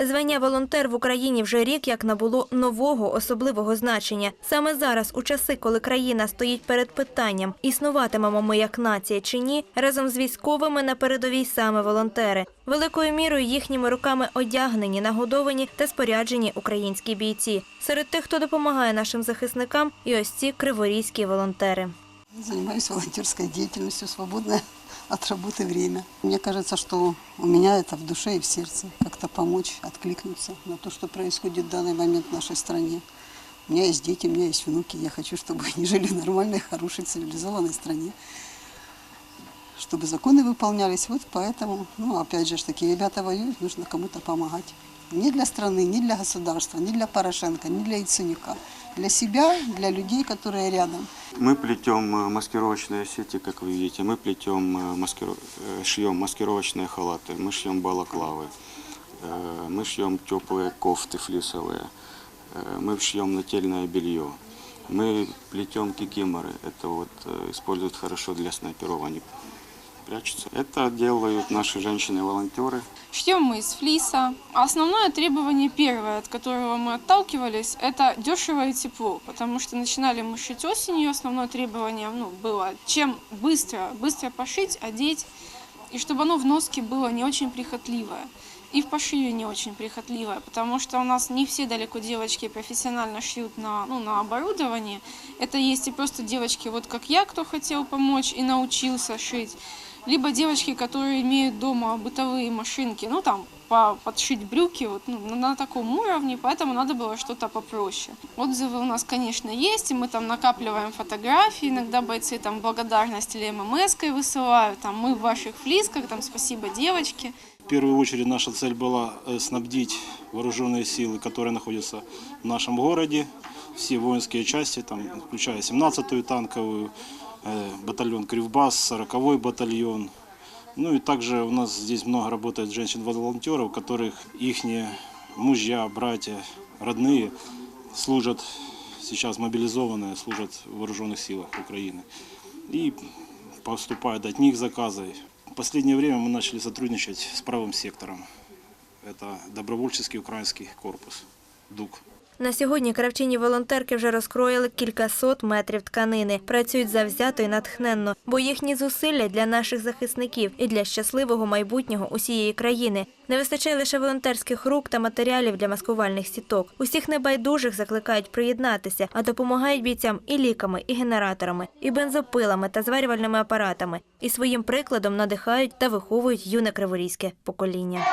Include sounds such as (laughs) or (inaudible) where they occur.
Звання волонтер в Україні вже рік як набуло нового особливого значення. Саме зараз, у часи, коли країна стоїть перед питанням, існуватимемо ми як нація чи ні, разом з військовими на передовій саме волонтери. Великою мірою їхніми руками одягнені, нагодовані та споряджені українські бійці. Серед тих, хто допомагає нашим захисникам, і ось ці криворізькі волонтери. Занимаюсь волонтерской деятельностью, свободное от работы время. Мне кажется, что у меня это в душе и в сердце. Как-то помочь, откликнуться на то, что происходит в данный момент в нашей стране. У меня есть дети, у меня есть внуки. Я хочу, чтобы (laughs) они жили в нормальной, хорошей, цивилизованной стране. Чтобы законы выполнялись. Вот поэтому, ну, опять же, такие ребята воюют, нужно кому-то помогать. Не для страны, не для государства, не для Порошенко, не для Яценюка. Для себя, для людей, которые рядом. Мы плетем э, маскировочные сети, как вы видите. Мы плетем, э, маскиру- э, шьем маскировочные халаты, мы шьем балаклавы, мы шьем теплые кофты флисовые, э, мы шьем нательное белье. Мы плетем кикиморы. Это вот э, используют хорошо для снайперов, они прячутся. Это делают наши женщины-волонтеры. Шьем мы из флиса. Основное требование первое, от которого мы отталкивались, это дешево и тепло. Потому что начинали мы шить осенью, основное требование ну, было, чем быстро, быстро пошить, одеть, и чтобы оно в носке было не очень прихотливое. И в пошиве не очень прихотливое, потому что у нас не все далеко девочки профессионально шьют на, ну, на оборудовании. Это есть и просто девочки, вот как я, кто хотел помочь и научился шить либо девочки, которые имеют дома бытовые машинки, ну там по- подшить брюки вот, ну, на, таком уровне, поэтому надо было что-то попроще. Отзывы у нас, конечно, есть, и мы там накапливаем фотографии, иногда бойцы там благодарность или ММС-кой высылают, там мы в ваших флисках, там спасибо девочки. В первую очередь наша цель была э, снабдить вооруженные силы, которые находятся в нашем городе, все воинские части, там, включая 17-ю танковую, батальон Кривбас, 40-й батальон. Ну и также у нас здесь много работает женщин-волонтеров, которых их мужья, братья, родные служат, сейчас мобилизованные, служат в вооруженных силах Украины. И поступают от них заказы. В последнее время мы начали сотрудничать с правым сектором. Это добровольческий украинский корпус, ДУК. На сьогодні кравчині волонтерки вже розкроїли кількасот метрів тканини. Працюють завзято і натхненно, бо їхні зусилля для наших захисників і для щасливого майбутнього усієї країни. Не вистачає лише волонтерських рук та матеріалів для маскувальних сіток. Усіх небайдужих закликають приєднатися, а допомагають бійцям і ліками, і генераторами, і бензопилами та зварювальними апаратами. І своїм прикладом надихають та виховують юне криворізьке покоління.